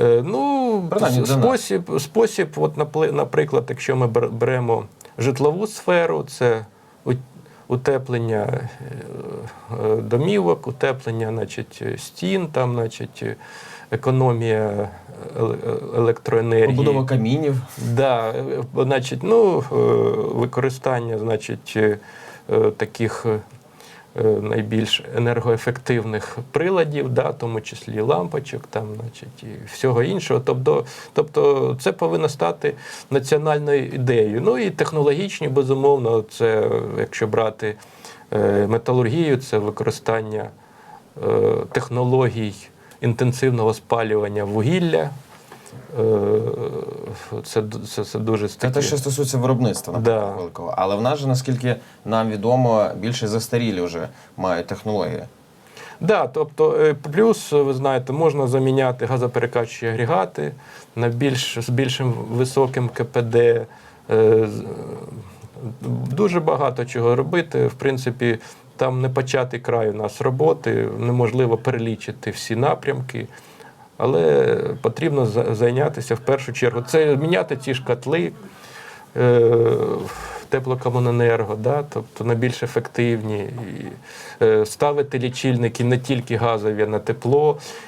Е, Ну, Принаймні, спосіб, спосіб, от, наприклад, якщо ми беремо житлову сферу, це утеплення е, е, домівок, утеплення значить, стін, там, значить, економія електроенергії. Побудова камінів. Да, значить, ну, використання, значить, таких найбільш енергоефективних приладів, да, в тому числі лампочок, там, значить, і всього іншого. Тобто, тобто це повинно стати національною ідеєю. Ну і технологічні, безумовно, це якщо брати е, металургію, це використання е, технологій інтенсивного спалювання вугілля. Це, це, це дуже Це те, що стосується виробництва, наприклад, Да. великого. Але в нас же, наскільки нам відомо, більше застарілі вже мають технології. Да, тобто е, плюс, ви знаєте, можна заміняти газоперекачуючі агрегати на більш з більшим високим КПД. е, Дуже багато чого робити. В принципі, там не початий край у нас роботи, неможливо перелічити всі напрямки. Але потрібно за- зайнятися в першу чергу. Це міняти ті ж котли, е, теплокомуненерго, да, тобто на більш ефективні, і, е, ставити лічильники не тільки газові, а на тепло.